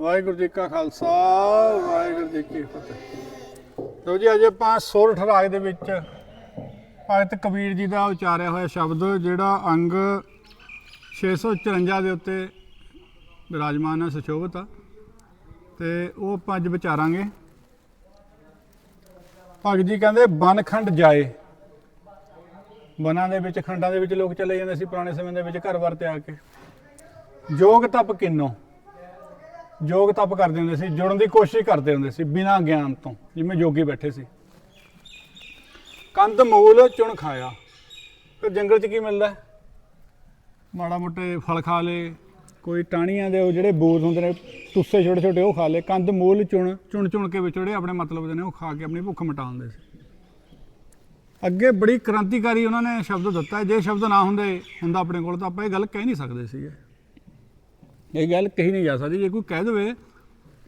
ਵਾਹਿਗੁਰੂ ਜੀ ਕਾ ਖਾਲਸਾ, ਵਾਹਿਗੁਰੂ ਜੀ ਕੀ ਫਤਿਹ। ਲੋ ਜੀ, ਅੱਜ ਆਪਾਂ ਸੋਰਠ ਰਾਗ ਦੇ ਵਿੱਚ ਭਗਤ ਕਬੀਰ ਜੀ ਦਾ ਉਚਾਰਿਆ ਹੋਇਆ ਸ਼ਬਦ, ਜਿਹੜਾ ਅੰਗ 654 ਦੇ ਉੱਤੇ ਵਿਰਾਜਮਾਨ ਹੈ, ਸੁਸ਼ੋਭਿਤ ਆ। ਤੇ ਉਹ ਆਪਾਂ ਅੱਜ ਵਿਚਾਰਾਂਗੇ। ਭਗਤ ਜੀ ਕਹਿੰਦੇ, ਬਨਖੰਡ ਜਾਏ। ਬਨਾਂ ਦੇ ਵਿੱਚ, ਖੰਡਾਂ ਦੇ ਵਿੱਚ ਲੋਕ ਚਲੇ ਜਾਂਦੇ ਸੀ ਪੁਰਾਣੇ ਸਮੇਂ ਦੇ ਵਿੱਚ, ਘਰ-ਬਾਰ ਤੇ ਆ ਕੇ। ਜੋਗ ਤਪ ਕਿੰਨੋ। ਯੋਗ ਤਪ ਕਰਦੇ ਹੁੰਦੇ ਸੀ, ਜੁੜਨ ਦੀ ਕੋਸ਼ਿਸ਼ ਕਰਦੇ ਹੁੰਦੇ ਸੀ ਬਿਨਾਂ ਗਿਆਨ ਤੋਂ, ਜਿਵੇਂ ਜੋਗੀ ਬੈਠੇ ਸੀ। ਕੰਦ ਮੂਲ ਚੁਣ ਖਾਇਆ। ਫਿਰ ਜੰਗਲ 'ਚ ਕੀ ਮਿਲਦਾ? ਮਾੜਾ ਮੋਟੇ ਫਲ ਖਾ ਲੇ ਕੋਈ ਟਾਹਣੀਆਂ ਦੇ ਉਹ ਜਿਹੜੇ ਬੂਰ ਹੁੰਦੇ ਨੇ ਤੁੱਸੇ ਛੋਟੇ ਛੋਟੇ ਉਹ ਖਾ ਲੇ ਕੰਦ ਮੂਲ ਚੁਣ ਚੁਣ ਚੁਣ ਕੇ ਵਿਚੜੇ ਆਪਣੇ ਮਤਲਬ ਦੇ ਨੇ, ਉਹ ਖਾ ਕੇ ਆਪਣੀ ਭੁੱਖ ਮਿਟਾਉਂਦੇ ਸੀ। ਅੱਗੇ ਬੜੀ ਕ੍ਰਾਂਤੀਕਾਰੀ ਉਹਨਾਂ ਨੇ ਸ਼ਬਦ ਦਿੱਤਾ। ਜੇ ਸ਼ਬਦ ਨਾ ਹੁੰਦੇ, ਹੁੰਦਾ ਆਪਣੇ ਕੋਲ ਤਾਂ ਆਪਾਂ ਇਹ ਗੱਲ ਕਹਿ ਨਹੀਂ ਸਕਦੇ ਸੀਗੇ। ਇਹ ਗੱਲ ਕਹੀ ਨਹੀਂ ਜਾ ਸਕਦੀ, ਜੇ ਕੋਈ ਕਹਿ ਦੇਵੇ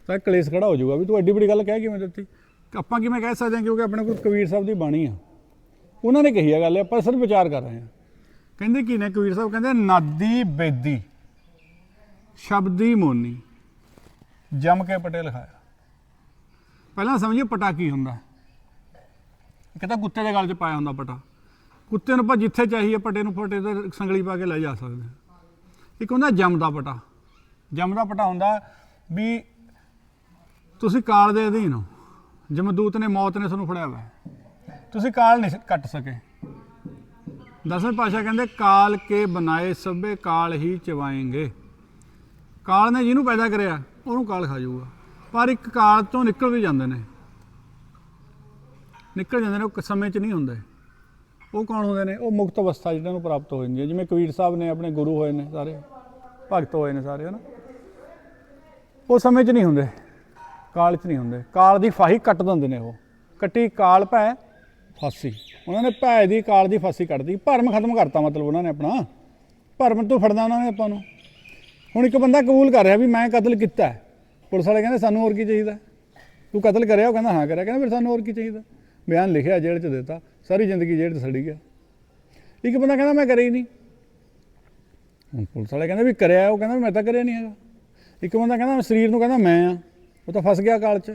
ਤਾਂ ਕਲੇਸ਼ ਖੜਾ ਹੋ ਜਾਊਗਾ ਵੀ ਤੂੰ ਐਡੀ ਵੱਡੀ ਗੱਲ ਕਹਿ ਕਿਵੇਂ ਦਿੱਤੀ? ਆਪਾਂ ਕਿਵੇਂ ਕਹਿ ਸਕਦੇ ਹਾਂ ਕਿਉਂਕਿ ਆਪਣੇ ਕੋਲ ਕਬੀਰ ਸਾਹਿਬ ਦੀ ਬਾਣੀ ਆ? ਉਹਨਾਂ ਨੇ ਕਹੀ ਆ ਗੱਲ, ਆਪਾਂ ਸਿਰਫ ਵਿਚਾਰ ਕਰ ਰਹੇ ਹਾਂ। ਕਹਿੰਦੇ ਕੀ ਨੇ ਕਬੀਰ ਸਾਹਿਬ? ਕਹਿੰਦੇ ਨਾਦੀ ਬੇਦੀ, ਸ਼ਬਦੀ ਮੋਨੀ, ਜਮ ਕੇ ਪਟੇ ਲਿਖਾਇਆ ਪਹਿਲਾਂ ਸਮਝੀਏ ਪਟਾ ਕੀ ਹੁੰਦਾ? ਇੱਕ ਤਾਂ ਕੁੱਤੇ ਦੇ ਗਲ 'ਚ ਪਾਇਆ ਹੁੰਦਾ ਪਟਾ। ਕੁੱਤੇ ਨੂੰ ਆਪਾਂ ਜਿੱਥੇ ਚਾਹੀਏ ਪਟੇ ਨੂੰ ਪਟੇ ਤੇ ਸੰਗਲੀ ਪਾ ਕੇ ਲੈ ਜਾ ਸਕਦੇ ਇੱਕ ਹੁੰਦਾ ਜਮ ਦਾ ਪਟਾ। ਜੰਮਦਾ ਦਾ ਪਟਾ ਹੁੰਦਾ ਵੀ ਤੁਸੀਂ ਕਾਲ ਦੇ ਅਧੀਨ ਹੋ। ਜਮਦੂਤ ਨੇ, ਮੌਤ ਨੇ ਤੁਹਾਨੂੰ ਫੜਿਆ ਹੋਇਆ ਤੁਸੀਂ ਕਾਲ ਨਹੀਂ ਕੱਟ ਸਕੇ। ਦਸਵੇਂ ਪਾਸ਼ਾ ਕਹਿੰਦੇ, ਕਾਲ ਕੇ ਬਣਾਏ ਸਭੇ ਕਾਲ ਹੀ ਚਵਾਏਂਗੇ। ਕਾਲ ਨੇ ਜਿਹਨੂੰ ਪੈਦਾ ਕਰਿਆ, ਉਹਨੂੰ ਕਾਲ ਖਾ ਜਾਊਗਾ। ਪਰ ਇੱਕ ਕਾਲ ਤੋਂ ਨਿਕਲ ਵੀ ਜਾਂਦੇ ਨੇ। ਨਿਕਲ ਜਾਂਦੇ ਨੇ, ਉਹ ਸਮੇਂ 'ਚ ਨਹੀਂ ਹੁੰਦੇ। ਉਹ ਕੌਣ ਹੁੰਦੇ ਨੇ? ਉਹ ਮੁਕਤ ਅਵਸਥਾ ਜਿਹਨਾਂ ਨੂੰ ਪ੍ਰਾਪਤ ਹੋ ਜਾਂਦੀ ਹੈ। ਜਿਵੇਂ ਕਬੀਰ ਸਾਹਿਬ ਨੇ ਆਪਣੇ ਗੁਰੂ ਹੋਏ ਨੇ ਸਾਰੇ, ਭਗਤ ਹੋਏ ਨੇ ਸਾਰੇ, ਹਨਾ? ਉਹ ਸਮੇਂ 'ਚ ਨਹੀਂ ਹੁੰਦੇ। ਕਾਲ 'ਚ ਨਹੀਂ ਹੁੰਦੇ। ਕਾਲ ਦੀ ਫਾਹੀ ਕੱਟ ਦਿੰਦੇ ਨੇ ਉਹ। ਕੱਟੀ ਕਾਲ ਭੈ ਫਾਸੀ। ਉਹਨਾਂ ਨੇ ਭੈ ਦੀ ਕਾਲ ਦੀ ਫਾਸੀ ਕੱਟਦੀ ਭਰਮ ਖਤਮ ਕਰਤਾ ਮਤਲਬ ਉਹਨਾਂ ਨੇ ਆਪਣਾ। ਭਰਮ ਤੋਂ ਫੜਨਾ ਉਹਨਾਂ ਨੇ ਆਪਾਂ ਨੂੰ। ਹੁਣ ਇੱਕ ਬੰਦਾ ਕਬੂਲ ਕਰ ਰਿਹਾ ਵੀ ਮੈਂ ਕਤਲ ਕੀਤਾ ਹੈ। ਪੁਲਿਸ ਵਾਲੇ ਕਹਿੰਦੇ ਸਾਨੂੰ ਹੋਰ ਕੀ ਚਾਹੀਦਾ? ਤੂੰ ਕਤਲ ਕਰਿਆ, ਉਹ ਕਹਿੰਦਾ ਹਾਂ ਕਰਿਆ। ਕਹਿੰਦਾ ਫਿਰ ਸਾਨੂੰ ਹੋਰ ਕੀ ਚਾਹੀਦਾ? ਬਿਆਨ ਲਿਖਿਆ, ਜੇਲ੍ਹ 'ਚ ਦਿੱਤਾ। ਸਾਰੀ ਜ਼ਿੰਦਗੀ ਜੇਲ੍ਹ 'ਚ ਸੜੀ ਗਿਆ ਇੱਕ ਬੰਦਾ ਕਹਿੰਦਾ ਮੈਂ ਕਰਿਆ ਹੀ ਨਹੀਂ। ਹੁਣ ਪੁਲਿਸ ਵਾਲੇ ਕਹਿੰਦੇ ਵੀ ਕਰਿਆ, ਉਹ ਕਹਿੰਦਾ ਮੈਂ ਤਾਂ ਕਰਿਆ ਨਹੀਂ ਹੈਗਾ। ਇੱਕ ਬੰਦਾ ਕਹਿੰਦਾ ਮੈਂ ਸਰੀਰ ਨੂੰ ਕਹਿੰਦਾ ਮੈਂ ਆ, ਉਹ ਤਾਂ ਫਸ ਗਿਆ ਕਾਲ 'ਚ।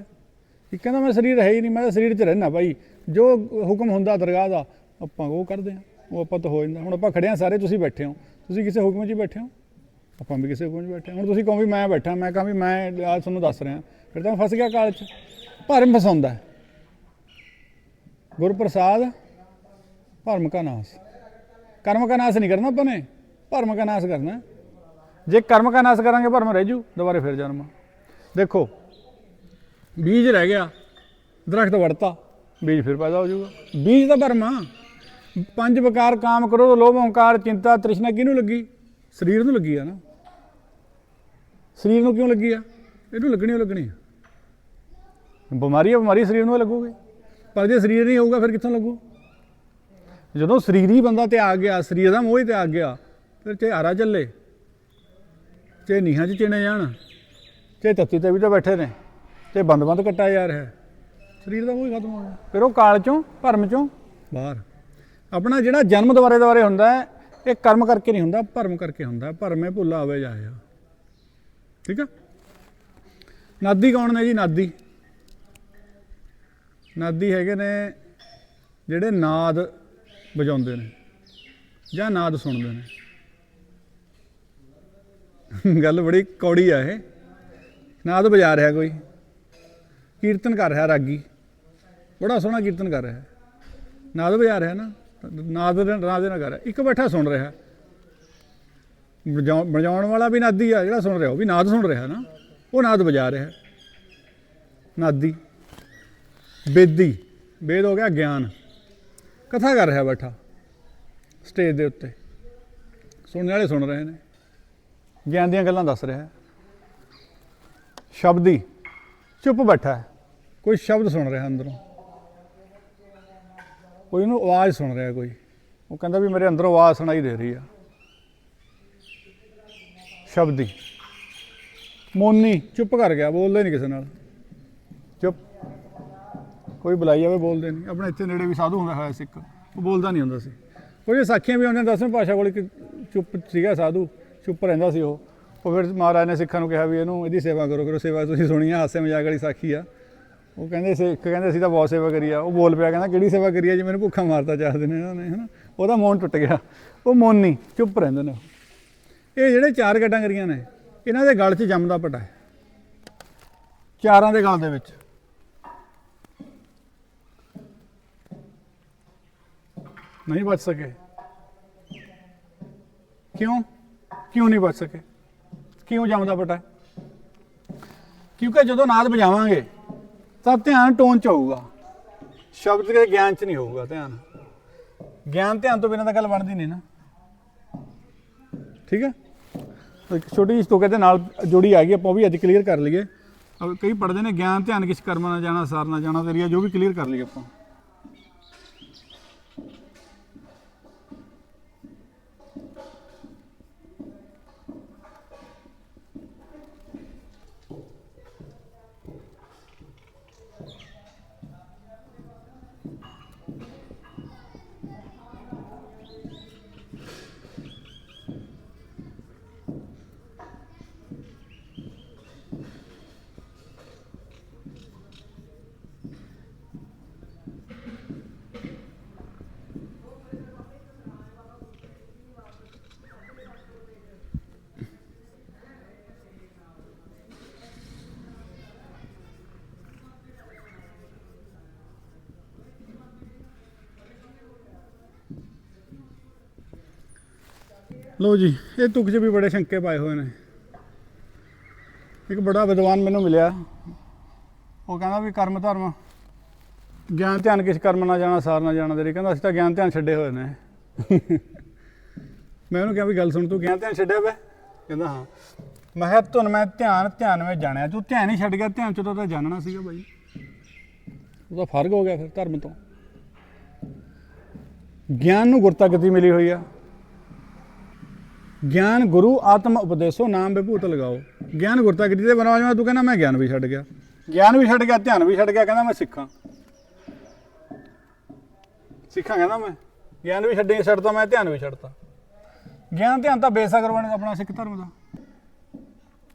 ਇੱਕ ਕਹਿੰਦਾ ਮੈਂ ਸਰੀਰ ਹੈ ਹੀ ਨਹੀਂ, ਮੈਂ ਤਾਂ ਸਰੀਰ 'ਚ ਰਹਿਣਾ ਭਾਈ। ਜੋ ਹੁਕਮ ਹੁੰਦਾ ਦਰਗਾਹ ਦਾ, ਆਪਾਂ ਉਹ ਕਰਦੇ ਆ, ਉਹ ਆਪਾਂ ਤਾਂ ਹੋ ਜਾਂਦਾ। ਹੁਣ ਆਪਾਂ ਖੜੇ ਆ, ਸਾਰੇ ਤੁਸੀਂ ਬੈਠੇ ਹੋ। ਤੁਸੀਂ ਕਿਸੇ ਹੁਕਮ 'ਚ ਹੀ ਬੈਠੇ ਹੋ? ਆਪਾਂ ਵੀ ਕਿਸੇ ਹੁਕਮ 'ਚ ਬੈਠੇ ਹਾਂ। ਹੁਣ ਤੁਸੀਂ ਕਹੋ ਵੀ ਮੈਂ ਬੈਠਾ, ਮੈਂ ਕਹਾਂ ਵੀ ਮੈਂ ਆ ਤੁਹਾਨੂੰ ਦੱਸ ਰਿਹਾ। ਫਿਰ ਤਾਂ ਫਸ ਗਿਆ ਕਾਲ 'ਚ। ਭਰਮ ਫਸਾਉਂਦਾ ਗੁਰਪ੍ਰਸਾਦ, ਭਰਮ ਕਾ ਨਾਸ। ਕਰਮ ਕਾ ਨਾਸ ਨਹੀਂ ਕਰਨਾ ਆਪਾਂ ਨੇ। ਭਰਮ ਕਾ ਨਾਸ ਕਰਨਾ। ਜੇ ਕਰਮ ਕਾ ਨਾਸ ਕਰਾਂਗੇ, ਭਰਮ ਰਹਿ ਜੂ, ਦੁਬਾਰੇ ਫਿਰ ਜਨਮ। ਦੇਖੋ, ਬੀਜ ਰਹਿ ਗਿਆ, ਦਰਖਤ ਵੜਤਾ ਬੀਜ ਫਿਰ ਪੈਦਾ ਹੋ ਜਾਊਗਾ ਬੀਜ ਦਾ ਭਰਮ ਆ। ਪੰਜ ਵਿਕਾਰ ਕਾਮ ਕਰੋ, ਲੋਭ, ਓੰਕਾਰ, ਚਿੰਤਾ, ਤ੍ਰਿਸ਼ਨਾ ਕਿਹਨੂੰ ਲੱਗੀ? ਸਰੀਰ ਨੂੰ ਲੱਗੀ ਆ ਨਾ। ਸਰੀਰ ਨੂੰ ਕਿਉਂ ਲੱਗੀ ਆ? ਇਹਨੂੰ ਲੱਗਣੀ ਓ ਲੱਗਣੀ। ਆ ਬਿਮਾਰੀ ਆ, ਬਿਮਾਰੀ ਸਰੀਰ ਨੂੰ ਹੀ ਲੱਗੂਗੀ। ਪਰ ਜੇ ਸਰੀਰ ਨਹੀਂ ਹੋਊਗਾ, ਫਿਰ ਕਿੱਥੋਂ ਲੱਗੂ? ਜਦੋਂ ਸਰੀਰ ਹੀ ਬੰਦਾ ਤੇ ਆ ਗਿਆ, ਸਰੀਰ ਦਾ ਮੋਹ ਹੀ ਤੇ ਆ ਗਿਆ, ਫਿਰ ਚਾਹੇ ਆਰਾ ਚੱਲੇ। ਚਾਹੇ ਨੀਹਾਂ 'ਚ ਚਿਣੇ ਜਾਣ। ਚਾਹੇ ਤੱਤੀ ਤੇ ਵੀ ਤਾਂ ਬੈਠੇ ਨੇ। ਤੇ ਬੰਦ ਬੰਦ ਕੱਟਾ ਜਾ ਰਿਹਾ ਸਰੀਰ ਦਾ ਮੋਹ ਹੀ ਖਤਮ ਹੋ ਗਿਆ। ਫਿਰ ਉਹ ਕਾਲ ਚੋਂ, ਭਰਮ ਚੋਂ ਬਾਹਰ। ਆਪਣਾ ਜਿਹੜਾ ਜਨਮ ਦੁਆਰੇ ਦੁਆਰੇ ਹੁੰਦਾ ਹੈ, ਇਹ ਕਰਮ ਕਰਕੇ ਨਹੀਂ ਹੁੰਦਾ, ਭਰਮ ਕਰਕੇ ਹੁੰਦਾ। ਭਰਮੇ ਭੁੱਲਾ ਹੋਵੇ ਜਾਇਆ ਠੀਕ ਆ? ਨਾਦੀ ਕੌਣ ਨੇ ਜੀ, ਨਾਦੀ? ਨਾਦੀ ਹੈਗੇ ਨੇ ਜਿਹੜੇ ਨਾਦ ਵਜਾਉਂਦੇ ਨੇ ਜਾਂ ਨਾਦ ਸੁਣਦੇ ਨੇ। ਗੱਲ ਬੜੀ ਕੌੜੀ ਆ ਇਹ। ਨਾਦ ਵਜਾ ਰਿਹਾ ਕੋਈ। ਕੀਰਤਨ ਕਰ ਰਿਹਾ ਰਾਗੀ। ਬੜਾ ਸੋਹਣਾ ਕੀਰਤਨ ਕਰ ਰਿਹਾ। ਨਾਦ ਵਜਾ ਰਿਹਾ ਨਾ। ਨਾਦ ਦੇ ਨਾਦ ਦੇ ਨਾਲ ਕਰ ਰਿਹਾ। ਇੱਕ ਬੈਠਾ ਸੁਣ ਰਿਹਾ। ਵਜਾਉ- ਵਜਾਉਣ ਵਾਲਾ ਵੀ ਨਾਦੀ ਆ ਜਿਹੜਾ ਸੁਣ ਰਿਹਾ, ਉਹ ਵੀ ਨਾਦ ਸੁਣ ਰਿਹਾ ਨਾ। ਉਹ ਨਾਦ ਵਜਾ ਰਿਹਾ। ਨਾਦੀ। ਬੇਦੀ। ਬੇਦ ਹੋ ਗਿਆ ਗਿਆਨ। ਕਥਾ ਕਰ ਰਿਹਾ ਬੈਠਾ। ਸਟੇਜ ਦੇ ਉੱਤੇ। ਸੁਣਨ ਵਾਲੇ ਸੁਣ ਰਹੇ ਨੇ। ਗਿਆਨ ਦੀਆਂ ਗੱਲਾਂ ਦੱਸ ਰਿਹਾ ਹੈ। ਸ਼ਬਦੀ ਚੁੱਪ ਬੈਠਾ ਹੈ। ਕੋਈ ਸ਼ਬਦ ਸੁਣ ਰਿਹਾ ਅੰਦਰੋਂ। ਕੋਈ ਉਹਨੂੰ ਆਵਾਜ਼ ਸੁਣ ਰਿਹਾ ਕੋਈ। ਉਹ ਕਹਿੰਦਾ ਵੀ ਮੇਰੇ ਅੰਦਰੋਂ ਆਵਾਜ਼ ਸੁਣਾਈ ਦੇ ਰਹੀ ਆ। ਸ਼ਬਦੀ। ਮੋਨੀ ਚੁੱਪ ਕਰ ਗਿਆ, ਬੋਲਦਾ ਨਹੀਂ ਕਿਸੇ ਨਾਲ। ਚੁੱਪ। ਕੋਈ ਬੁਲਾਈ ਜਾਵੇ, ਬੋਲਦੇ ਨਹੀਂ। ਆਪਣੇ ਇੱਥੇ ਨੇੜੇ ਵੀ ਸਾਧੂ ਹੁੰਦਾ ਹੋਇਆ ਸਿੱਖ। ਉਹ ਬੋਲਦਾ ਨਹੀਂ ਹੁੰਦਾ ਸੀ। ਕੋਈ ਸਾਖੀਆਂ ਵੀ ਉਹਨੇ ਦਸਵੇਂ ਪਾਸ਼ਾ ਕੋਲ ਇੱਕ ਚੁੱਪ ਸੀਗਾ ਸਾਧੂ। ਚੁੱਪ ਰਹਿੰਦਾ ਸੀ ਉਹ। ਉਹ ਫਿਰ ਮਹਾਰਾਜ ਨੇ ਸਿੱਖਾਂ ਨੂੰ ਕਿਹਾ ਵੀ ਇਹਨੂੰ ਇਹਦੀ ਸੇਵਾ ਕਰੋ ਕਰੋ ਸੇਵਾ ਤੁਸੀਂ ਸੁਣੀ ਆ, ਹਾਸੇ ਮਜ਼ਾਕ ਵਾਲੀ ਸਾਖੀ ਆ। ਉਹ ਕਹਿੰਦੇ ਸਿੱਖ ਕਹਿੰਦੇ ਅਸੀਂ ਤਾਂ ਬਹੁਤ ਸੇਵਾ ਕਰੀ ਆ। ਉਹ ਬੋਲ ਪਿਆ, ਕਹਿੰਦਾ ਕਿਹੜੀ ਸੇਵਾ ਕਰੀ ਆ ਜੀ, ਮੈਨੂੰ ਭੁੱਖਾ ਮਾਰਤਾ ਚਾਰ ਦਿਨ ਇਹਨਾਂ ਨੇ, ਹਨਾ। ਉਹਦਾ ਮੌਨ ਟੁੱਟ ਗਿਆ। ਉਹ ਮੌਨ ਨਹੀਂ ਚੁੱਪ ਰਹਿੰਦੇ ਨੇ ਉਹ। ਇਹ ਜਿਹੜੇ ਚਾਰ ਕੈਟਾਗਰੀਆਂ ਨੇ, ਇਹਨਾਂ ਦੇ ਗਲ 'ਚ ਜੰਮਦਾ ਪਟਾ ਹੈ। ਚਾਰਾਂ ਦੇ ਗਲ ਦੇ ਵਿੱਚ। ਨਹੀਂ ਬਚ ਸਕੇ। ਕਿਉਂ? ਕਿਉਂ ਨਹੀਂ ਬਚ ਸਕੇ? ਕਿਉਂ ਜੰਮਦਾ ਪਟਾ ਕਿਉਂਕਿ ਜਦੋਂ ਨਾਦ ਵਜਾਵਾਂਗੇ ਤਾਂ ਧਿਆਨ ਟੋਨ ਚ ਹੋਊਗਾ ਸ਼ਬਦ ਦੇ ਗਿਆਨ ਚ ਨਹੀਂ ਹੋਊਗਾ ਧਿਆਨ। ਗਿਆਨ ਧਿਆਨ ਤੋਂ ਬਿਨਾਂ ਤਾਂ ਗੱਲ ਬਣਦੀ ਨਹੀਂ ਨਾ। ਠੀਕ ਹੈ? ਇੱਕ ਛੋਟੀ ਜਿਹੀ ਤੋਕੇ ਦੇ ਨਾਲ ਜੋੜੀ ਆ ਗਈ, ਆਪਾਂ ਉਹ ਵੀ ਅੱਜ ਕਲੀਅਰ ਕਰ ਲਈਏ। ਕਈ ਪੜਦੇ ਨੇ, ਗਿਆਨ ਧਿਆਨ ਕਿਸ ਕਰਮ ਨਾ ਜਾਣਾ ਸਾਰ ਨਾ ਜਾਣਾ, ਤੇਰੀਆ ਜੋ ਵੀ ਕਲੀਅਰ ਕਰ ਲਈਏ ਆਪਾਂ। ਲੋ ਜੀ, ਇਹ ਤੁਕ 'ਚ ਵੀ ਬੜੇ ਸ਼ੰਕੇ ਪਾਏ ਹੋਏ ਨੇ। ਇੱਕ ਬੜਾ ਵਿਦਵਾਨ ਮੈਨੂੰ ਮਿਲਿਆ। ਉਹ ਕਹਿੰਦਾ ਵੀ ਕਰਮ ਧਰਮ, ਗਿਆਨ ਧਿਆਨ ਕਿਸ ਕਰਮ ਨਾ ਜਾਣਾ, ਸਾਰ ਨਾ ਜਾਣਾ ਤੇਰੀ। ਕਹਿੰਦਾ ਅਸੀਂ ਤਾਂ ਗਿਆਨ ਧਿਆਨ ਛੱਡੇ ਹੋਏ ਨੇ। ਮੈਂ ਉਹਨੂੰ ਕਿਹਾ ਵੀ ਗੱਲ ਸੁਣ, ਤੂੰ ਗਿਆਨ ਧਿਆਨ ਛੱਡਿਆ ਵੇ? ਕਹਿੰਦਾ ਹਾਂ। ਮੈਂ ਕਿਹਾ ਤੁਹਾਨੂੰ ਮੈਂ ਧਿਆਨ ਧਿਆਨ ਵਿੱਚ ਜਾਣਿਆ। ਤੂੰ ਧਿਆਨ ਹੀ ਛੱਡ ਗਿਆ, ਧਿਆਨ ਚ ਤਾਂ ਤਾਂ ਜਾਣਨਾ ਸੀਗਾ ਬਾਈ। ਉਹਦਾ ਫ਼ਰਕ ਹੋ ਗਿਆ ਫਿਰ ਧਰਮ ਤੋਂ। ਗਿਆਨ ਨੂੰ ਗੁਰਤਾ ਗਤੀ ਮਿਲੀ ਹੋਈ ਆ। ਗਿਆਨ ਗੁਰੂ ਆਤਮ ਉਪਦੇਸੋ, ਨਾਮ ਵਿਭੂਤ ਲਗਾਓ। ਗਿਆਨ ਗੁਰਤਾ ਕੀਤੀ ਗਤੀ ਦੇ ਮੈਂ ਤੂੰ ਕਹਿੰਦਾ ਮੈਂ ਗਿਆਨ ਵੀ ਛੱਡ ਗਿਆ। ਗਿਆਨ ਵੀ ਛੱਡ ਗਿਆ, ਧਿਆਨ ਵੀ ਛੱਡ ਗਿਆ, ਕਹਿੰਦਾ ਮੈਂ ਸਿੱਖਾਂ। ਸਿੱਖਾਂ ਕਹਿੰਦਾ ਮੈਂ। ਗਿਆਨ ਵੀ ਛੱਡੇ ਛੱਡਦਾ ਮੈਂ, ਧਿਆਨ ਵੀ ਛੱਡਤਾ। ਗਿਆਨ, ਧਿਆਨ ਤਾਂ ਬੇਸਕਰ ਬਣੇ ਆਪਣਾ ਸਿੱਖ ਧਰਮ ਦਾ।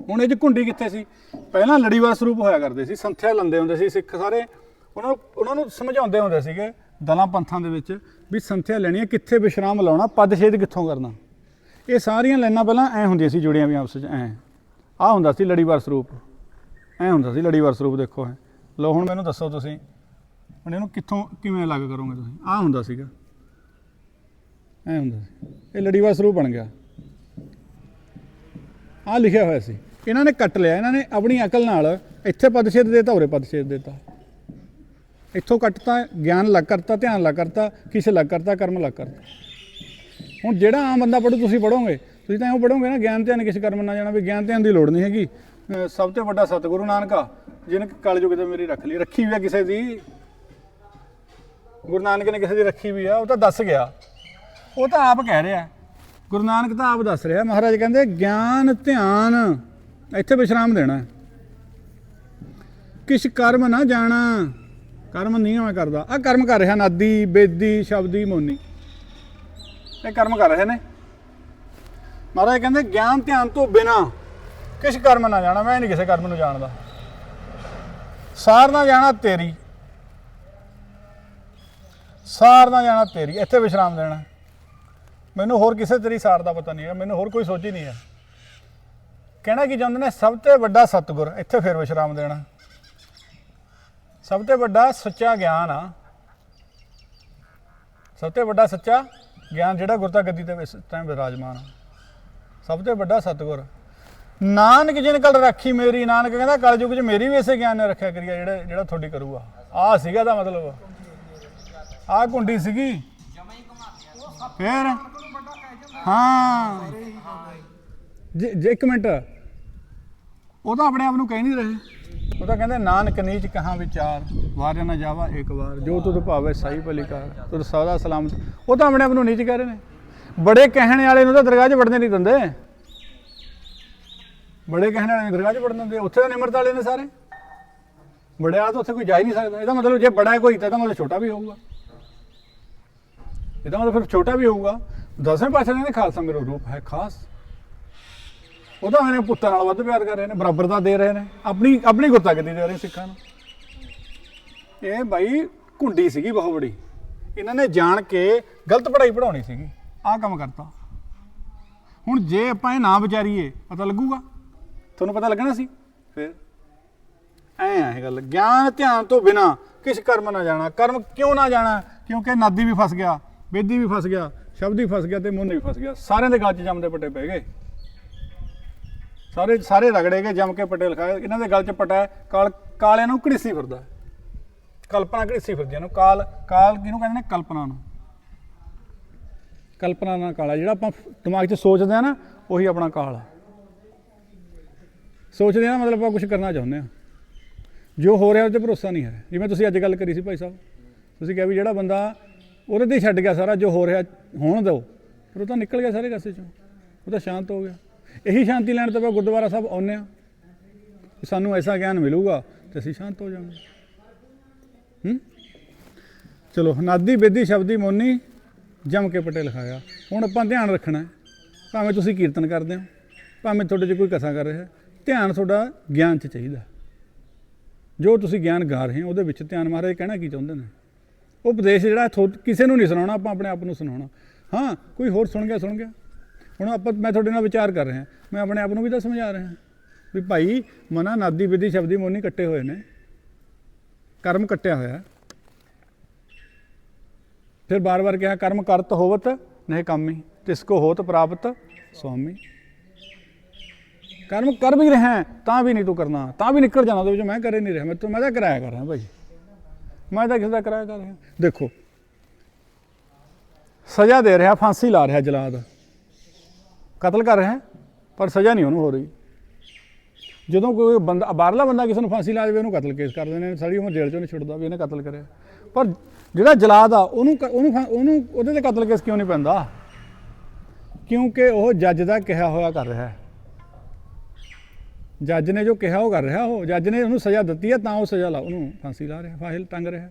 ਹੁਣ ਇਹ ਚ ਘੁੰਡੀ ਕਿੱਥੇ ਸੀ? ਪਹਿਲਾਂ ਲੜੀਵਾਰ ਸਰੂਪ ਹੋਇਆ ਕਰਦੇ ਸੀ, ਸੰਥਿਆ ਲੰਦੇ ਹੁੰਦੇ ਸੀ ਸਿੱਖ ਸਾਰੇ। ਉਹਨਾਂ ਨੂੰ ਉਹਨਾਂ ਨੂੰ ਸਮਝਾਉਂਦੇ ਹੁੰਦੇ ਸੀਗੇ ਦਲਾਂ, ਪੰਥਾਂ ਦੇ ਵਿੱਚ ਵੀ ਸੰਥਿਆ ਲੈਣੀ ਹੈ, ਕਿੱਥੇ ਵਿਸ਼ਰਾਮ ਲਾਉਣਾ, ਪਦ ਛੇਦ ਕਿੱਥੋਂ ਕਰਨਾ। ਇਹ ਸਾਰੀਆਂ ਲਾਈਨਾਂ ਪਹਿਲਾਂ ਐ ਹੁੰਦੀਆਂ ਸੀ ਜੁੜੀਆਂ ਵੀ ਆਪਸ ਵਿੱਚ, ਐ। ਆ ਹੁੰਦਾ ਸੀ ਲੜੀਵਾਰ ਸਰੂਪ। ਐ ਹੁੰਦਾ ਸੀ ਲੜੀਵਾਰ ਸਰੂਪ, ਦੇਖੋ ਐ। ਲਓ ਹੁਣ ਮੈਨੂੰ ਦੱਸੋ ਤੁਸੀਂ, ਹੁਣ ਇਹਨੂੰ ਕਿੱਥੋਂ, ਕਿਵੇਂ ਅਲੱਗ ਕਰੋਗੇ ਤੁਸੀਂ? ਆ ਹੁੰਦਾ ਸੀਗਾ। ਐ ਹੁੰਦਾ ਸੀ। ਇਹ ਲੜੀਵਾਰ ਸਰੂਪ ਬਣ ਗਿਆ। ਆ ਲਿਖਿਆ ਹੋਇਆ ਸੀ। ਇਹਨਾਂ ਨੇ ਕੱਟ ਲਿਆ। ਇਹਨਾਂ ਨੇ ਆਪਣੀ ਅਕਲ ਨਾਲ ਇੱਥੇ ਪਦਛੇਦ ਦੇਤਾ, ਉਰੇ ਪਦਛੇਦ ਦੇਤਾ। ਇੱਥੋਂ ਕੱਟਤਾ, ਗਿਆਨ ਲੱਗ ਕਰਤਾ, ਧਿਆਨ ਲੱਗ ਕਰਤਾ ਕਿਸ ਲੱਗ ਕਰਤਾ, ਕਰਮ ਲੱਗ ਕਰਤਾ। ਹੁਣ ਜਿਹੜਾ ਆਮ ਬੰਦਾ ਪੜੂ, ਤੁਸੀਂ ਪੜੋਗੇ। ਤੁਸੀਂ ਤਾਂ ਐਂ ਪੜੋਗੇ ਨਾ, ਗਿਆਨ ਧਿਆਨ ਕਿਸੇ ਕਰਮ ਨਾ ਜਾਣਾ, ਵੀ ਗਿਆਨ ਧਿਆਨ ਦੀ ਲੋੜ ਨਹੀਂ ਹੈਗੀ। ਸਭ ਤੋਂ ਵੱਡਾ ਸਤਿਗੁਰੂ ਨਾਨਕਾ ਜਿਹਨੇ ਕਲਯੁਗ ਤੇ ਮੇਰੀ ਰੱਖ ਲਈ। ਰੱਖੀ ਵੀ ਆ ਕਿਸੇ ਦੀ। ਗੁਰੂ ਨਾਨਕ ਨੇ ਕਿਸੇ ਦੀ ਰੱਖੀ ਵੀ ਆ, ਉਹ ਤਾਂ ਦੱਸ ਗਿਆ। ਉਹ ਤਾਂ ਆਪ ਕਹਿ ਰਿਹਾ। ਗੁਰੂ ਨਾਨਕ ਤਾਂ ਆਪ ਦੱਸ ਰਿਹਾ। ਮਹਾਰਾਜ ਕਹਿੰਦੇ, ਗਿਆਨ, ਧਿਆਨ, ਇੱਥੇ ਵਿਸ਼ਰਾਮ ਦੇਣਾ ਹੈ। ਕਿਛ ਕਰਮ ਨਾ ਜਾਣਾ। ਕਰਮ ਨਹੀਂ ਮੈਂ ਕਰਦਾ। ਆ ਕਰਮ ਕਰ ਰਿਹਾ, ਨਾਦੀ, ਬੇਦੀ, ਸ਼ਬਦੀ, ਮੋਨੀ। ਇਹ ਕਰਮ ਕਰ ਰਹੇ ਨੇ। ਮਹਾਰਾਜ ਕਹਿੰਦੇ, ਗਿਆਨ ਧਿਆਨ ਤੋਂ ਬਿਨਾ ਕਿਛ ਕਰਮ ਨਾ ਜਾਣਾ? ਮੈਂ ਨਹੀਂ ਕਿਸੇ ਕਰਮ ਨੂੰ ਜਾਣਦਾ। ਸਾਰ ਨਾ ਜਾਣਾ ਤੇਰੀ। ਸਾਰ ਨਾ ਜਾਣਾ ਤੇਰੀ। ਇੱਥੇ ਵਿਸ਼ਰਾਮ ਦੇਣਾ। ਮੈਨੂੰ ਹੋਰ ਕਿਸੇ ਤੇਰੀ ਸਾਰ ਦਾ ਪਤਾ ਨਹੀਂ ਹੈ ਮੈਨੂੰ ਹੋਰ ਕੋਈ ਸੋਚ ਹੀ ਨਹੀਂ ਹੈ। ਕਹਿਣਾ ਕੀ ਚਾਹੁੰਦੇ ਨੇ? ਸਭ ਤੋਂ ਵੱਡਾ ਸਤਿਗੁਰ ਇੱਥੇ ਫਿਰ ਵਿਸ਼ਰਾਮ ਦੇਣਾ। ਸਭ ਤੋਂ ਵੱਡਾ ਸੱਚਾ ਗਿਆਨ ਆ। ਸਭ ਤੋਂ ਵੱਡਾ ਸੱਚਾ ਗਿਆਨ ਜਿਹੜਾ ਗੁਰਤਾ ਗੱਦੀ ਤੇ ਇਸ ਟਾਈਮ ਵਿਰਾਜਮਾਨ ਆ। ਸਭ ਤੋਂ ਵੱਡਾ ਸਤਿਗੁਰ। ਨਾਨਕ ਜਿਨ ਕਲ ਰੱਖੀ ਮੇਰੀ, ਨਾਨਕ ਕਹਿੰਦਾ ਕਲਯੁਗ 'ਚ ਮੇਰੀ ਵੀ ਇਸੇ ਗਿਆਨ ਨੇ ਰੱਖਿਆ ਕਰੀਆ ਜਿਹੜਾ ਜਿਹੜਾ ਤੁਹਾਡੀ ਕਰੂਗਾ। ਆ ਸੀਗਾ ਦਾ ਮਤਲਬ। ਆ ਕੁੰਡੀ ਸੀਗੀ। ਫੇਰ? ਹਾਂ। ਜੇ ਜੇ ਇੱਕ ਮਿੰਟ। ਉਹ ਤਾਂ ਆਪਣੇ ਆਪ ਨੂੰ ਕਹਿ ਨਹੀਂ ਰਹੇ। ਉਹ ਤਾਂ ਕਹਿੰਦੇ, ਨਾਨਕ ਨੀਚ ਕਹਾਂ ਵਿਚਾਰ ਵਾਰ ਨਾ ਜਾਵਾ ਇੱਕ ਵਾਰ, ਜੋ ਤੁਧ ਭਾਵੇ ਸਹੀ ਭਲੀ ਕਰ, ਤੁਧ ਸਦਾ ਸਲਾਮਤ। ਉਹ ਤਾਂ ਆਪਣੇ ਆਪ ਨੂੰ ਨੀਚ ਕਹਿ ਰਹੇ ਨੇ। ਬੜੇ ਕਹਿਣ ਵਾਲੇ ਨੂੰ ਤਾਂ ਦਰਗਾਹ 'ਚ ਵੜਨੇ ਨਹੀਂ ਦਿੰਦੇ। ਬੜੇ ਕਹਿਣ ਵਾਲੇ ਨੂੰ ਦਰਗਾਹ 'ਚ ਵੜਨ ਦਿੰਦੇ। ਉੱਥੇ ਤਾਂ ਨਿਮਰਤ ਵਾਲੇ ਨੇ ਸਾਰੇ। ਬੜਿਆ ਤਾਂ ਉੱਥੇ ਕੋਈ ਜਾ ਹੀ ਨਹੀਂ ਸਕਦਾ। ਇਹਦਾ ਮਤਲਬ ਜੇ ਬੜਾ ਕੋਈ, ਤਾਂ ਇਹਦਾ ਮਤਲਬ ਛੋਟਾ ਵੀ ਹੋਊਗਾ। ਇਹਦਾ ਮਤਲਬ ਫਿਰ ਛੋਟਾ ਵੀ ਹੋਊਗਾ। ਦਸਵੇਂ ਪਾਤਸ਼ਾਹ ਨੇ ਖਾਲਸਾ ਮੇਰਾ ਰੂਪ ਹੈ, ਖਾਸ। ਉਹ ਤਾਂ ਮੇਰੇ ਪੁੱਤਾਂ ਨਾਲ ਵੱਧ ਪਿਆਰ ਕਰ ਰਹੇ ਨੇ ਬਰਾਬਰਤਾ ਦੇ ਰਹੇ ਨੇ, ਆਪਣੀ ਆਪਣੀ ਗੁਰਤਾਗਤੀ ਦੇ ਰਹੇ ਸਿੱਖਾਂ ਨੂੰ। ਇਹ ਬਾਈ ਕੁੰਡੀ ਸੀਗੀ ਬਹੁਤ ਬੜੀ ਇਹਨਾਂ ਨੇ ਜਾਣ ਕੇ ਗਲਤ ਪੜ੍ਹਾਈ ਪੜਾਉਣੀ ਸੀਗੀ, ਆਹ ਕੰਮ ਕਰਤਾ। ਹੁਣ ਜੇ ਆਪਾਂ ਇਹ ਨਾ ਵਿਚਾਰੀਏ, ਪਤਾ ਲੱਗੂਗਾ। ਤੁਹਾਨੂੰ ਪਤਾ ਲੱਗਣਾ ਸੀ? ਫਿਰ ਐ ਆ ਇਹ ਗੱਲ, ਗਿਆਨ ਧਿਆਨ ਤੋਂ ਬਿਨਾ ਕਿਸ ਕਰਮ ਨਾ ਜਾਣਾ? ਕਰਮ ਕਿਉਂ ਨਾ ਜਾਣਾ? ਕਿਉਂਕਿ ਨਾਦੀ ਵੀ ਫਸ ਗਿਆ, ਬੇਦੀ ਵੀ ਫਸ ਗਿਆ, ਸ਼ਬਦ ਵੀ ਫਸ ਗਿਆ ਤੇ ਮੁੰਨ ਵੀ ਫਸ ਗਿਆ, ਸਾਰਿਆਂ ਦੇ ਗਲ 'ਚ ਜੰਮਦੇ ਪੱਟੇ ਪੈ ਗਏ। ਸਾਰੇ ਸਾਰੇ ਰਗੜੇ ਗਏ ਜੰਮ ਕੇ ਪੱਟੇ ਖਾ ਇਹਨਾਂ ਦੇ ਗਲ 'ਚ ਪਟਾ ਹੈ, ਕਾਲ ਕਾਲਿਆਂ ਨੂੰ ਘੜੀਸੀ ਫਿਰਦਾ ਕਲਪਨਾ ਘੜੀਸੀ ਫਿਰਦੀ ਇਹਨੂੰ। ਕਾਲ ਕਾਲ ਕਿਹਨੂੰ ਕਹਿੰਦੇ ਨੇ? ਕਲਪਨਾ ਨੂੰ। ਕਲਪਨਾ ਨਾਲ ਕਾਲਾ। ਜਿਹੜਾ ਆਪਾਂ ਦਿਮਾਗ 'ਚ ਸੋਚਦੇ ਆ ਨਾ ਉਹੀ ਆਪਣਾ ਕਾਲ ਆ ਸੋਚਦੇ ਆ ਨਾ ਮਤਲਬ ਆਪਾਂ ਕੁਝ ਕਰਨਾ ਚਾਹੁੰਦੇ ਆ ਜੋ ਹੋ ਰਿਹਾ ਉਹ ਤੇ ਭਰੋਸਾ ਨਹੀਂ ਹੈ। ਜਿਵੇਂ ਤੁਸੀਂ ਅੱਜ ਗੱਲ ਕਰੀ ਸੀ ਭਾਈ ਸਾਹਿਬ। ਤੁਸੀਂ ਕਿਹਾ ਵੀ ਜਿਹੜਾ ਬੰਦਾ ਉਹਦੇ ਤੇ ਹੀ ਛੱਡ ਗਿਆ ਸਾਰਾ ਜੋ ਹੋ ਰਿਹਾ ਹੋਣ ਦਿਓ। ਫਿਰ ਉਹ ਤਾਂ ਨਿਕਲ ਗਿਆ ਸਾਰੇ ਕਾਸੇ ਚੋਂ। ਉਹ ਤਾਂ ਸ਼ਾਂਤ ਹੋ ਗਿਆ। ਇਹੀ ਸ਼ਾਂਤੀ ਲੈਣ ਤੋਂ ਬਾਅਦ ਗੁਰਦੁਆਰਾ ਸਾਹਿਬ ਆਉਂਦੇ ਆ ਸਾਨੂੰ ਐਸਾ ਗਿਆਨ ਮਿਲੂਗਾ ਤੇ ਅਸੀਂ ਸ਼ਾਂਤ ਹੋ ਜਾਵਾਂਗੇ। ਹੂੰ? ਚਲੋ, ਨਾਦੀ, ਬੇਦੀ, ਸ਼ਬਦੀ, ਮੋਨੀ, ਜਮ ਕੇ ਪਟੇ ਲਿਖਾਇਆ। ਹੁਣ ਆਪਾਂ ਧਿਆਨ ਰੱਖਣਾ ਭਾਵੇਂ ਤੁਸੀਂ ਕੀਰਤਨ ਕਰਦੇ ਹੋ, ਭਾਵੇਂ ਤੁਹਾਡੇ 'ਚ ਕੋਈ ਕਥਾ ਕਰ ਰਿਹਾ ਧਿਆਨ ਤੁਹਾਡਾ ਗਿਆਨ 'ਚ ਚਾਹੀਦਾ ਜੋ ਤੁਸੀਂ ਗਿਆਨ ਗਾ ਰਹੇ ਹੋ, ਉਹਦੇ ਵਿੱਚ ਧਿਆਨ ਮਹਾਰਾਜ ਕਹਿਣਾ ਕੀ ਚਾਹੁੰਦੇ ਨੇ? ਉਪਦੇਸ਼ ਜਿਹੜਾ ਥੋ- ਕਿਸੇ ਨੂੰ ਨਹੀਂ ਸੁਣਾਉਣਾ, ਆਪਾਂ ਆਪਣੇ ਆਪ ਨੂੰ ਸੁਣਾਉਣਾ। ਹਾਂ, ਕੋਈ ਹੋਰ ਸੁਣ ਗਿਆ ਸੁਣ ਗਿਆ? ਹੁਣ ਆਪਾਂ, ਮੈਂ ਤੁਹਾਡੇ ਨਾਲ ਵਿਚਾਰ ਕਰ ਰਿਹਾ, ਮੈਂ ਆਪਣੇ ਆਪ ਨੂੰ ਵੀ ਤਾਂ ਸਮਝਾ ਰਿਹਾ। ਵੀ ਭਾਈ, ਮਨਾ ਨਾਦੀ ਵਿਧੀ ਸ਼ਬਦੀ ਮੋਨੀ ਕੱਟੇ ਹੋਏ ਨੇ। ਕਰਮ ਕੱਟਿਆ ਹੋਇਆ। ਫਿਰ ਬਾਰ-ਬਾਰ ਕਿਹਾ, ਕਰਮ ਕਰਤ ਹੋਵਤ, ਨਹੀਂ ਕਾਮੀ, ਤਿਸ ਕੋ ਹੋਤ ਪ੍ਰਾਪਤ ਸੁਆਮੀ ਕਰਮ ਕਰ ਵੀ ਰਿਹਾ, ਤਾਂ ਵੀ ਨਹੀਂ ਤੂੰ ਕਰਨਾ, ਤਾਂ ਵੀ ਨਿਕਲ ਜਾਣਾ, ਉਹਦੇ ਵਿੱਚ ਮੈਂ ਕਰੇ ਨਹੀਂ ਰਿਹਾ। ਮੈਂ ਤਾਂ ਮੈਂ ਤਾਂ ਕਰਾਇਆ ਕਰ ਰਿਹਾ ਭਾਈ। ਮੈਂ ਤਾਂ ਕਿਸੇ ਦਾ ਕਰਾਇਆ ਕਰ ਰਿਹਾ। ਦੇਖੋ, ਸਜ਼ਾ ਦੇ ਰਿਹਾ, ਫਾਂਸੀ ਲਾ ਰਿਹਾ ਜਲਾਦ। ਕਤਲ ਕਰ ਰਿਹਾ ਪਰ ਸਜ਼ਾ ਨਹੀਂ ਉਹਨੂੰ ਹੋ ਰਹੀ। ਜਦੋਂ ਕੋਈ ਬੰਦਾ, ਬਾਹਰਲਾ ਬੰਦਾ ਕਿਸੇ ਨੂੰ ਫਾਂਸੀ ਲਾ ਜਾਵੇ ਉਹਨੂੰ ਕਤਲ ਕੇਸ ਕਰ ਦਿੰਦੇ ਨੇ। ਸਾਰੀ ਉਮਰ ਜੇਲ੍ਹ ਚੋਂ ਨਹੀਂ ਛੁੱਟਦਾ ਵੀ ਇਹਨੇ ਕਤਲ ਕਰਿਆ। ਪਰ ਜਿਹੜਾ ਜਲਾਦ ਆ, ਉਹਨੂੰ ਕ- ਉਹਨੂੰ ਫਾਂ- ਉਹਨੂੰ, ਉਹਦੇ ਤੇ ਕਤਲ ਕੇਸ ਕਿਉਂ ਨਹੀਂ ਪੈਂਦਾ? ਕਿਉਂਕਿ ਉਹ ਜੱਜ ਦਾ ਕਿਹਾ ਹੋਇਆ ਕਰ ਰਿਹਾ ਹੈ। ਜੱਜ ਨੇ ਜੋ ਕਿਹਾ ਉਹ ਕਰ ਰਿਹਾ, ਉਹ ਜੱਜ ਨੇ ਉਹਨੂੰ ਸਜ਼ਾ ਦਿੱਤੀ ਹੈ, ਤਾਂ ਉਹ ਸਜ਼ਾ ਲਾ, ਉਹਨੂੰ ਫਾਂਸੀ ਲਾ ਰਿਹਾ, ਫਾਹਿਲ ਟੰਗ ਰਿਹਾ।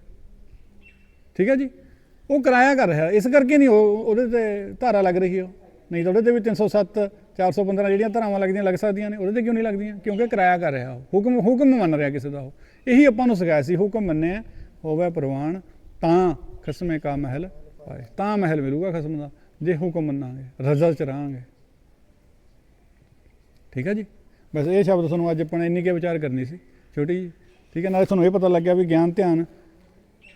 ਠੀਕ ਹੈ ਜੀ? ਉਹ ਕਿਰਾਇਆ ਕਰ ਰਿਹਾ, ਇਸ ਕਰਕੇ ਨਹੀਂ ਉਹ, ਉਹਦੇ ਤੇ ਧਾਰਾ ਲੱਗ ਰਹੀ ਉਹ ਨਹੀਂ ਤਾਂ ਉਹਦੇ ਤੇ ਵੀ 307 415 ਜਿਹੜੀਆਂ ਧਾਰਾਵਾਂ ਲੱਗਦੀਆਂ, ਲੱਗ ਸਕਦੀਆਂ ਨੇ, ਉਹਦੇ ਤੇ ਕਿਉਂ ਨਹੀਂ ਲੱਗਦੀਆਂ? ਕਿਉਂਕਿ ਕਿਰਾਇਆ ਕਰ ਰਿਹਾ ਉਹ। ਹੁਕਮ ਹੁਕਮ ਮੰਨ ਰਿਹਾ ਕਿਸੇ ਦਾ ਉਹ। ਇਹੀ ਆਪਾਂ ਨੂੰ ਸਿਖਾਇਆ ਸੀ, ਹੁਕਮ ਮੰਨਿਆ, ਹੋਵੇ ਪ੍ਰਵਾਨ, ਤਾਂ ਖਸਮੇ ਕਾ ਮਹਿਲ ਪਾਏ। ਤਾਂ ਮਹਿਲ ਮਿਲੂਗਾ ਖਸਮ ਦਾ, ਜੇ ਹੁਕਮ ਮੰਨਾਂਗੇ, ਰਜ਼ਾ ਚ ਰਹਾਂਗੇ ਠੀਕ ਹੈ ਜੀ? ਬਸ ਇਹ ਸ਼ਬਦ ਤੁਹਾਨੂੰ ਅੱਜ ਆਪਾਂ ਇੰਨੀ ਕੇ ਵਿਚਾਰ ਕਰਨੀ ਸੀ, ਛੋਟੀ ਜੀ ਠੀਕ ਹੈ ਨਾਲੇ ਤੁਹਾਨੂੰ ਇਹ ਪਤਾ ਲੱਗਿਆ ਵੀ ਗਿਆਨ, ਧਿਆਨ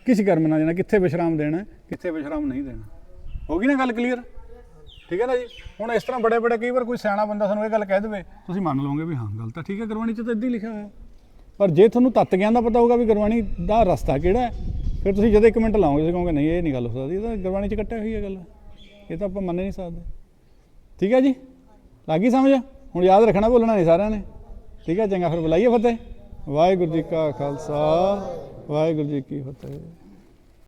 ਕਿਸ ਕਰਮ ਨਾਲ ਜਾਣਾ ਕਿੱਥੇ ਵਿਸ਼ਰਾਮ ਦੇਣਾ, ਕਿੱਥੇ ਵਿਸ਼ਰਾਮ ਨਹੀਂ ਦੇਣਾ। ਹੋ ਗਈ ਨਾ ਗੱਲ ਕਲੀਅਰ ਠੀਕ ਹੈ ਨਾ ਜੀ? ਹੁਣ ਇਸ ਤਰ੍ਹਾਂ ਬੜੇ ਬੜੇ ਕਈ ਵਾਰ ਕੋਈ ਸਿਆਣਾ ਬੰਦਾ ਸਾਨੂੰ ਇਹ ਗੱਲ ਕਹਿ ਦੇਵੇ, ਤੁਸੀਂ ਮੰਨ ਲਓਗੇ ਵੀ ਹਾਂ, ਗੱਲ ਤਾਂ ਠੀਕ ਹੈ, ਗੁਰਬਾਣੀ 'ਚ ਤਾਂ ਇੱਦਾਂ ਹੀ ਲਿਖਿਆ ਹੋਇਆ। ਪਰ ਜੇ ਤੁਹਾਨੂੰ ਤੱਤ ਗਿਆਨ ਦਾ ਪਤਾ ਹੋਊਗਾ ਵੀ ਗੁਰਬਾਣੀ ਦਾ ਰਸਤਾ ਕਿਹੜਾ ਹੈ, ਫਿਰ ਤੁਸੀਂ ਜਦੋਂ ਇੱਕ ਮਿੰਟ ਲਾਓਗੇ, ਤੁਸੀਂ ਕਹੋਗੇ, ਨਹੀਂ, ਇਹ ਨਹੀਂ ਗੱਲ ਹੋ ਸਕਦੀ, ਇਹ ਤਾਂ ਗੁਰਬਾਣੀ 'ਚ ਕੱਟਿਆ ਹੋਈ ਹੈ ਗੱਲ। ਇਹ ਤਾਂ ਆਪਾਂ ਮੰਨ ਨਹੀਂ ਸਕਦੇ। ਠੀਕ ਹੈ ਜੀ? ਲੱਗੀ ਸਮਝ? ਹੁਣ ਯਾਦ ਰੱਖਣਾ, ਭੁੱਲਣਾ ਨਹੀਂ ਸਾਰਿਆਂ ਨੇ। ਠੀਕ ਹੈ, ਚੰਗਾ, ਫਿਰ ਬੁਲਾਈਏ ਫਤਿਹ। ਵਾਹਿਗੁਰੂ ਜੀ ਕਾ ਖਾਲਸਾ, ਵਾਹਿਗੁਰੂ ਜੀ ਕੀ ਫਤਿਹ।